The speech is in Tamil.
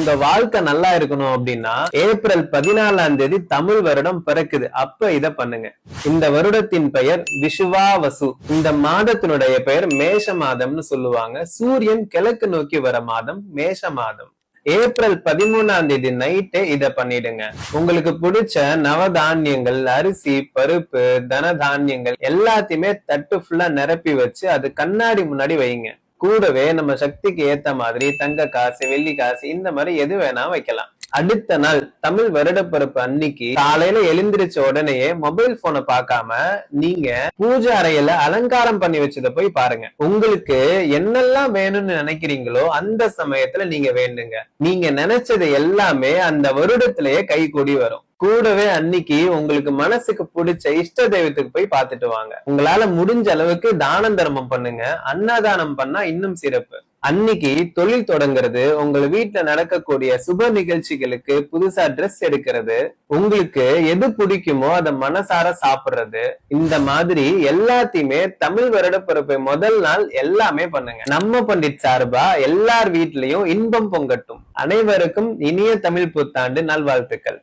உங்க வாழ்க்கை நல்லா இருக்கணும் அப்படின்னா ஏப்ரல் பதினாலாம் தேதி தமிழ் வருடம் பிறக்குது. அப்ப இத பண்ணுங்க. இந்த வருடத்தின் பெயர் விஷுவாவசு இந்த மாதத்தினுடைய பெயர் மேஷ மாதம்னு சொல்லுவாங்க. சூரியன் கிழக்கு நோக்கி வர மாதம் மேஷ மாதம் ஏப்ரல் பதிமூணாம் தேதி நைட்டே இத பண்ணிடுங்க. உங்களுக்கு பிடிச்ச நவதானியங்கள் அரிசி பருப்பு தன தானியங்கள் எல்லாத்தையுமே தட்டு ஃபுல்லா நிரப்பி வச்சு அது கண்ணாடி முன்னாடி வைங்க. கூடவே நம்ம சக்திக்கு ஏத்த மாதிரி தங்க காசு வெள்ளி காசு இந்த மாதிரி எது வேணா வைக்கலாம். அடுத்த நாள் தமிழ் வருடப்பிறப்பு அன்னைக்கு காலையில எழுந்திருச்ச உடனேயே மொபைல் போனை பார்க்காம நீங்க பூஜை அறையில அலங்காரம் பண்ணி வச்சத போய் பாருங்க. உங்களுக்கு என்னெல்லாம் வேணும்னு நினைக்கிறீங்களோ அந்த சமயத்துல நீங்க வேண்டுங்க. நீங்க நினைச்சது எல்லாமே அந்த வருடத்திலேயே கை கூடி வரும். கூடவே அன்னைக்கு உங்களுக்கு மனசுக்கு பிடிச்ச இஷ்ட தெய்வத்துக்கு போய் பார்த்துட்டு வாங்க. உங்களால முடிஞ்ச அளவுக்கு தானம் தர்மம் பண்ணுங்க. அன்னதானம் பண்ணா இன்னும் சிறப்பு. அன்னைக்கு தொழில் தொடங்குறது உங்க வீட்டுல நடக்கக்கூடிய சுப நிகழ்ச்சிகளுக்கு புதுசா ட்ரெஸ் எடுக்கிறது உங்களுக்கு எது பிடிக்குமோ அதை மனசார சாப்பிடுறது இந்த மாதிரி எல்லாத்தையுமே தமிழ் வருடப்பிறப்பை முதல் நாள் எல்லாமே பண்ணுங்க. நம்ம பண்டிட் சார்பா எல்லார் வீட்லயும் இன்பம் பொங்கட்டும். அனைவருக்கும் இனிய தமிழ் புத்தாண்டு நல்வாழ்த்துக்கள்.